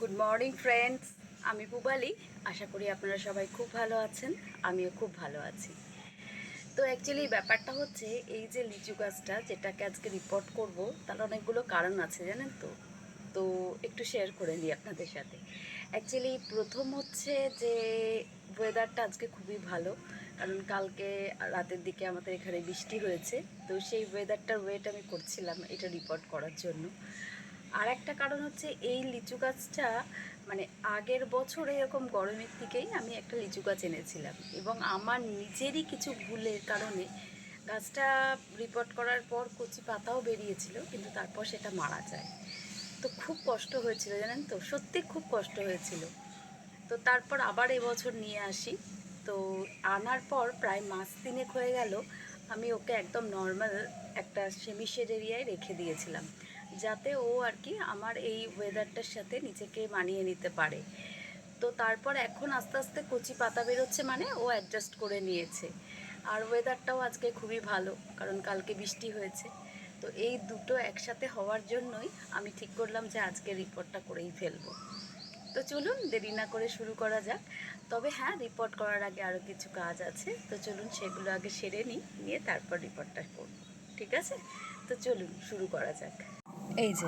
Good morning friends আমি পুবালি। আশা করি আপনারা সবাই খুব ভালো আছেন। আমিও খুব ভালো আছি। তো অ্যাকচুয়ালি ব্যাপারটা হচ্ছে, এই যে লিচু গাছটা যেটাকে আজকে রিপোর্ট করব, তার অনেকগুলো কারণ আছে, জানেন তো? তো একটু শেয়ার করে নিই আপনাদের সাথে। অ্যাকচুয়ালি প্রথম হচ্ছে যে ওয়েদারটা আজকে খুবই ভালো। কারণ কালকে রাতের দিকে আমাদের এখানে বৃষ্টি হয়েছে। তো সেই ওয়েদারটার ওয়েট আমি করছিলাম এটা রিপোর্ট করার জন্য। আর একটা কারণ হচ্ছে এই লিচু গাছটা মানে আগের বছর এরকম গরমের দিকেই আমি একটা লিচু গাছ এনেছিলাম এবং আমার নিজেরই কিছু ভুলের কারণে গাছটা রিপোর্ট করার পর কচি পাতাও বেরিয়েছিল, কিন্তু তারপর সেটা মারা যায়। তো খুব কষ্ট হয়েছিল জানেন তো, সত্যি খুব কষ্ট হয়েছিল। তো তারপর আবার এবছর নিয়ে আসি। তো আনার পর প্রায় মাস তিনেক হয়ে গেল, আমি ওকে একদম নর্মাল একটা সেমি শেড এরিয়ায় রেখে দিয়েছিলাম। যাতে ও আর কি আমার এই ওয়েদারটার সাথে নিজেকে মানিয়ে নিতে পারে। তো তারপর এখন আস্তে আস্তে কচি পাতা বেরোচ্ছে মানে ও অ্যাডজাস্ট করে নিয়েছে। আর ওয়েদারটাও আজকে খুবই ভালো, কারণ কালকে বৃষ্টি হয়েছে। তো এই দুটো একসাথে হওয়ার জন্যই আমি ঠিক করলাম যে আজকে রিপোর্টটা করেই ফেলব। তো চলুন দেরি না করে শুরু করা যাক। তবে হ্যাঁ রিপোর্ট করার আগে আরও কিছু কাজ আছে। তো চলুন সেগুলো আগে সেরে নিই, নিয়ে তারপর রিপোর্টটা করব। ঠিক আছে? তো চলুন শুরু করা যাক। এই যে,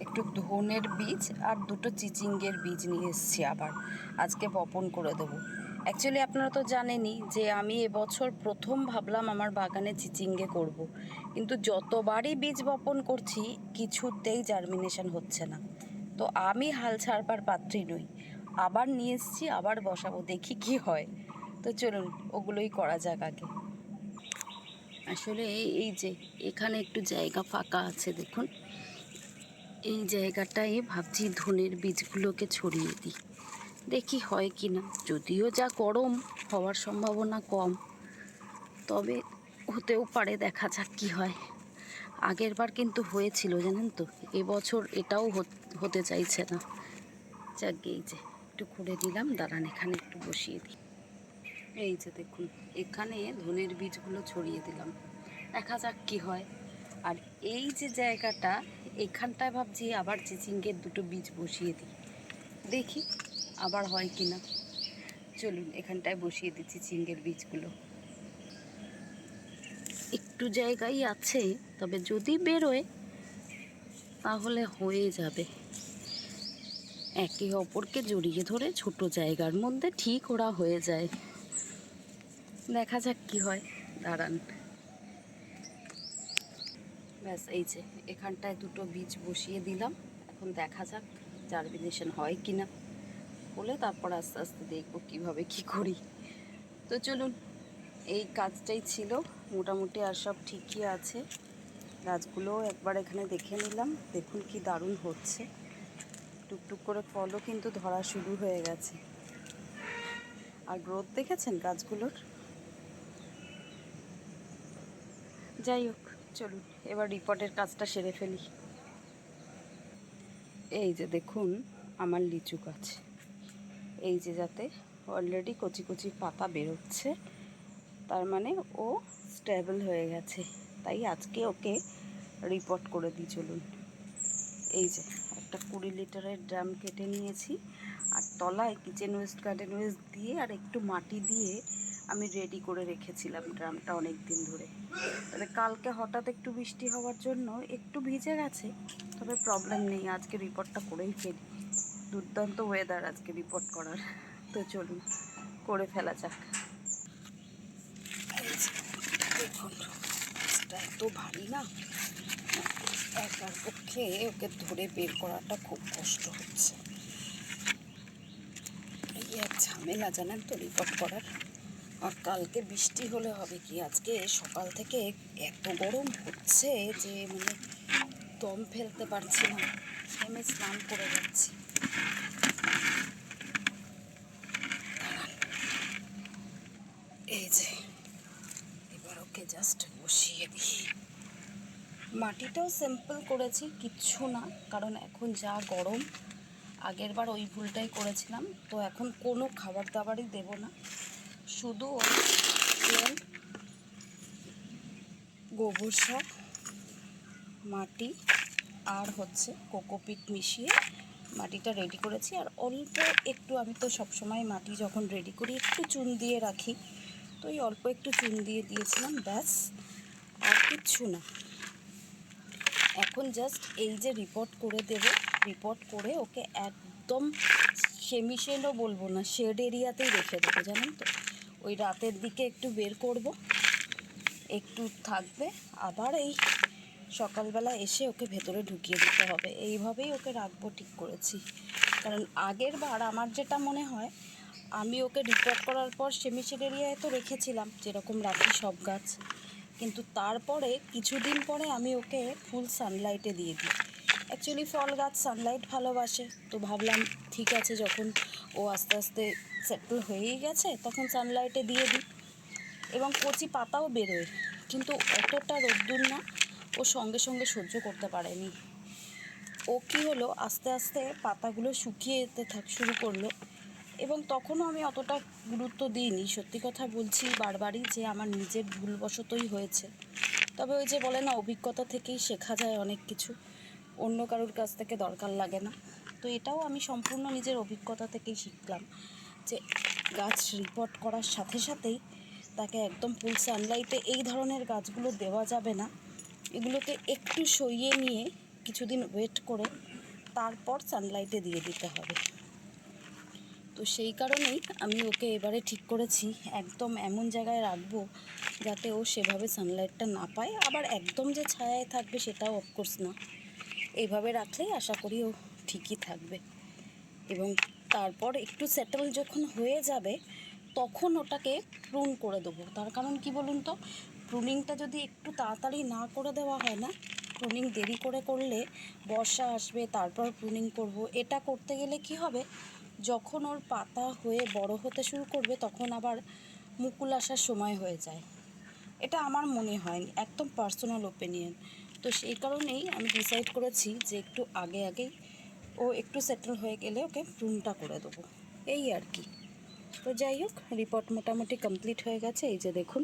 একটু ধনের বীজ আর দুটো চিচিঙ্গের বীজ নিয়ে এসেছি আবার। আজকে বপন করে দেবো। অ্যাকচুয়ালি আপনারা তো জানেনই যে আমি এবছর প্রথম ভাবলাম আমার বাগানে চিচিঙ্গে করব। কিন্তু যতবারই বীজ বপন করছি, কিছুতেই জার্মিনেশন হচ্ছে না। তো আমি হাল ছাড়বার পাত্রী নই। আবার নিয়ে এসেছি, আবার বসাবো, দেখি কি হয়। তো চলুন, ওগুলোই করা যাক আগে। আসলে এই- এই যে, এখানে একটু জায়গা ফাঁকা আছে, দেখুন। এই জায়গাটায় ভাবছি ধনের বীজগুলোকে ছড়িয়ে দিই। দেখি হয় কি না যদিও যা গরম, হওয়ার সম্ভাবনা কম। তবে হতেও পারে দেখা যাক কি হয়। আগের বার কিন্তু হয়েছিল, জানেন তো? এবছর এটাও হত- চাইছে না। যাক এই যে, একটু খুঁড়ে দিলাম। দাঁড়ান, এখানে একটু বসিয়ে দিই। এই যে দেখুন, এখানে ধনের বীজগুলো ছড়িয়ে দিলাম। দেখা যাক কি হয়। আর এই যে জায়গাটা, এখানটায় ভাবছি আবার চিচিঙ্গের দুটো বীজ বসিয়ে দিই। দেখি আবার হয় কি না চলুন, এখানটায় বসিয়ে দিচ্ছি চিচিঙ্গের বীজগুলো। একটু জায়গায় আছে, তবে যদি বেরোয়, তাহলে হয়ে যাবে। একে অপরকে জড়িয়ে ধরে ছোট জায়গার মধ্যে ঠিক ওরা হয়ে যায়। দেখা যাক কি হয়। দাঁড়ান। ব্যাস, এই যে, এখানটায় দুটো বীজ বসিয়ে দিলাম। এখন দেখা যাক জার্মিনেশন হয় কি না হলে তারপর আস্তে আস্তে দেখব কীভাবে কি করি। তো চলুন, এই কাজটাই ছিল। মোটামুটি আর সব ঠিকই আছে। গাছগুলোও একবার এখানে দেখে নিলাম। দেখুন কি দারুণ হচ্ছে। টুকটুক করে ফলও কিন্তু ধরা শুরু হয়ে গেছে। আর গ্রোথ দেখেছেন গাছগুলোর? যাই হোক, চলুন। এবার রিপোর্টের কাজটা সেরে ফেলি। এই যে দেখুন, আমার লিচু গাছ। এই যে যাতে অলরেডি কচি কচি পাতা বেরোচ্ছে, তার মানে ও স্টেবল হয়ে গেছে। তাই আজকে ওকে রিপোর্ট করে দিই, চলুন। এই যে একটা কুড়ি লিটারের ড্রাম কেটে নিয়েছি, আর তলায় কিচেন ওয়েস্ট গার্ডেন ওয়েস্ট দিয়ে আর একটু মাটি দিয়ে আমি রেডি করে রেখেছিলাম ড্রামটা অনেক দিন ধরে। তবে কালকে হঠাৎ একটু বৃষ্টি হওয়ার জন্য একটু ভিজে গেছে, তবে প্রবলেম নেই, আজকে রিপোর্টটা করেই ফেলি। দুর্দান্ত ওয়েদার আজকে রিপোর্ট করার। তো চলুন, করে ফেলা যাক। এত ভারী না? একার পক্ষে ওকে ধরে বের করাটা খুব কষ্ট হচ্ছে। এই ঝামেলা জানেন তো রিপোর্ট করার। আর কালকে বৃষ্টি হলে হবে কি? আজকে সকাল থেকে এত গরম হচ্ছে যে মানে দম ফেলতে পারছি না। আমি স্নান করে যাচ্ছি। এই যে, এবার ওকে জাস্ট বসিয়ে দিই। মাটিটাও সিম্পল করেছি, কিচ্ছু না, কারণ এখন যা গরম আগের বার ওই ভুলটাই করেছিলাম। তো এখন কোনো খাবার দাবারই দেব না। শুধু তেল, গোবর সার মাটি আর হচ্ছে কোকোপিট মিশিয়ে মাটিটা রেডি করেছি। আর অল্প একটু আমি তো সবসময় মাটি যখন রেডি করি, একটু চুন দিয়ে রাখি। তো এই অল্প একটু চুন দিয়ে দিয়েছিলাম, ব্যাস, আর কিচ্ছু না। এখন জাস্ট এই যে রিপোর্ট করে দেবে রিপোর্ট করে ওকে একদম সেমি শেডও বলব না শেড এরিয়াতেই রেখে দেবো, জানেন তো? ওই রাতের দিকে একটু বের করব। একটু থাকবে। আবার এই সকালবেলা এসে ওকে ভেতরে ঢুকিয়ে দিতে হবে। এইভাবেই ওকে রাখব ঠিক করেছি। কারণ আগের বার আমার যেটা মনে হয়, আমি ওকে রিপোর্ট করার পর সেমি শেড তো রেখেছিলাম, যেরকম রাখি সব গাছ। কিন্তু তারপরে কিছুদিন পরে আমি ওকে ফুল সানলাইটে দিয়ে দিই। অ্যাকচুয়ালি ফল গাছ সানলাইট ভালোবাসে। তো ভাবলাম, ঠিক আছে, যখন ও আস্তে আস্তে সেটেল হয়েই গেছে, তখন সানলাইটে দিয়ে দিই। এবং কচি পাতাও বেরোয়, কিন্তু অতটা রোদ্দুর না, ও সঙ্গে সঙ্গে সহ্য করতে পারেনি। ও কী হলো, আস্তে আস্তে পাতাগুলো শুকিয়ে যেতে থাক, শুরু করল। এবং তখনও আমি অতটা গুরুত্ব দিইনি। সত্যি কথা বলছি বারবারই যে আমার নিজের ভুলবশতই হয়েছে। তবে ওই যে বলে না, অভিজ্ঞতা থেকেই শেখা যায় অনেক কিছু। অন্য কারোর কাছ থেকে দরকার লাগে না। তো এটাও আমি সম্পূর্ণ নিজের অভিজ্ঞতা থেকেই শিখলাম। যে গাছ রিপোর্ট করার সাথে সাথেই তাকে একদম ফুল সানলাইটে এই ধরনের গাছগুলো দেওয়া যাবে না। এগুলোকে একটু সইয়ে নিয়ে কিছুদিন ওয়েট করে তারপর সানলাইটে দিয়ে দিতে হবে। তো সেই কারণেই আমি ওকে এবারে ঠিক করেছি, একদম এমন জায়গায় রাখব যাতে ও সেভাবে সানলাইটটা না পায়। আবার একদম যে ছায়ায় থাকবে সেটাও অফকোর্স না। এইভাবে রাখলেই আশা করি ও ঠিকই থাকবে। এবং তারপর একটু সেটেল যখন হয়ে যাবে, তখন ওটাকে প্রুন করে দেবো। তার কারণ কি বলুন তো? প্রুনিংটা যদি একটু তাড়াতাড়ি না করে দেওয়া হয় না প্রুনিং দেরি করে করলে বর্ষা আসবে, তারপর প্রুনিং করব। এটা করতে গেলে কি হবে? যখন ওর পাতা হয়ে বড় হতে শুরু করবে, তখন আবার মুকুল আসার সময় হয়ে যায়। এটা আমার মনে হয় একদম পার্সোনাল ওপিনিয়ন তো সেই কারণেই আমি ডিসাইড করেছি যে একটু আগে আগেই ও একটু সেটেল হয়ে গেলে ওকে প্রুনটা করে দেবো। এই আর কি। তো যাই হোক রিপোর্ট মোটামুটি কমপ্লিট হয়ে গেছে। এই যে দেখুন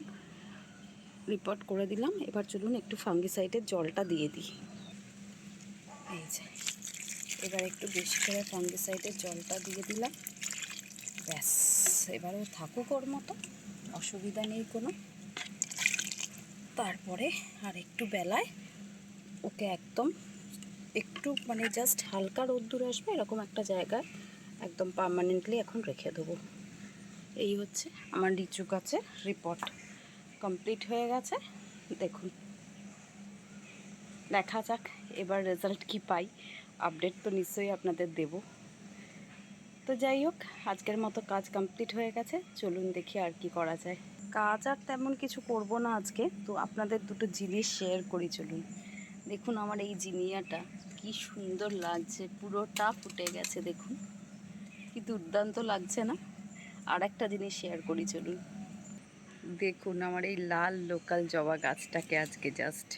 রিপোর্ট করে দিলাম। এবার চলুন একটু ফাঙ্গিসাইডের জলটা দিয়ে দিই। এই যে, এবার একটু বেশি করে ফাঙ্গিসাইডের জলটা দিয়ে দিলাম। ব্যাস এবারও থাকুক ওর মতো, অসুবিধা নেই কোনো। তারপরে আর একটু বেলায় ওকে একদম একটু মানে জাস্ট হালকা রোদ্দুর আসবে, এরকম একটা জায়গায় একদম পার্মানেন্টলি এখন রেখে দেবো। এই হচ্ছে আমার লিচু গাছের রিপোর্ট কমপ্লিট হয়ে গেছে, দেখুন। দেখা যাক এবার রেজাল্ট কি পাই। আপডেট তো নিশ্চয়ই আপনাদের দেব। তো যাই হোক, আজকের মতো কাজ কমপ্লিট হয়ে গেছে, চলুন দেখি আর কি করা যায়। কাজ আর তেমন কিছু করব না আজকে, তো আপনাদের দুটো জিনিস শেয়ার করি, চলুন। দেখুন আমার এই জিনিয়াটা, কি সুন্দর লাগছে, পুরোটা ফুটে গেছে দেখুন। কি দুর্দান্ত লাগছে না? আর একটা জিনিস শেয়ার করি, চলুন। দেখুন আমার এই লাল লোকাল জবা গাছটাকে আজকে জাস্ট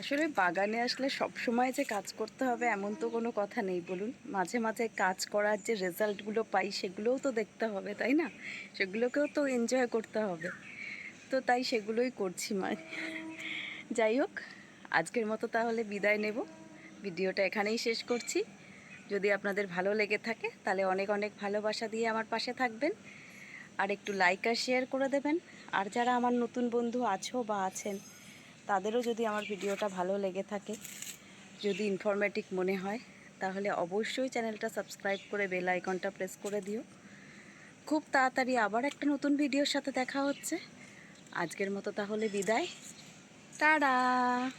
আসলে বাগানে আসলে সব সময় যে কাজ করতে হবে এমন তো কোনো কথা নেই, বলুন। মাঝে মাঝে কাজ করার যে রেজাল্টগুলো পাই, সেগুলোও তো দেখতে হবে, তাই না? সেগুলোকেও তো এনজয় করতে হবে। তো তাই সেগুলোই করছি, মা। যাই হোক, আজকের মতো তাহলে বিদায় নেব। ভিডিওটা এখানেই শেষ করছি। যদি আপনাদের ভালো লেগে থাকে, তাহলে অনেক অনেক ভালোবাসা দিয়ে আমার পাশে থাকবেন। আর একটু লাইক আর শেয়ার করে দেবেন। আর যারা আমার নতুন বন্ধু আছো বা আছেন, তাদেরও যদি আমার ভিডিওটা ভালো লেগে থাকে, যদি ইনফরমেটিভ মনে হয়, তাহলে অবশ্যই চ্যানেলটা সাবস্ক্রাইব করে বেল আইকনটা প্রেস করে দিও। খুব তাড়াতাড়ি আবার একটা নতুন ভিডিওর সাথে দেখা হচ্ছে। আজকের মতো তাহলে বিদায়। 哒哒